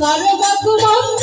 কারও বাকু মন্দ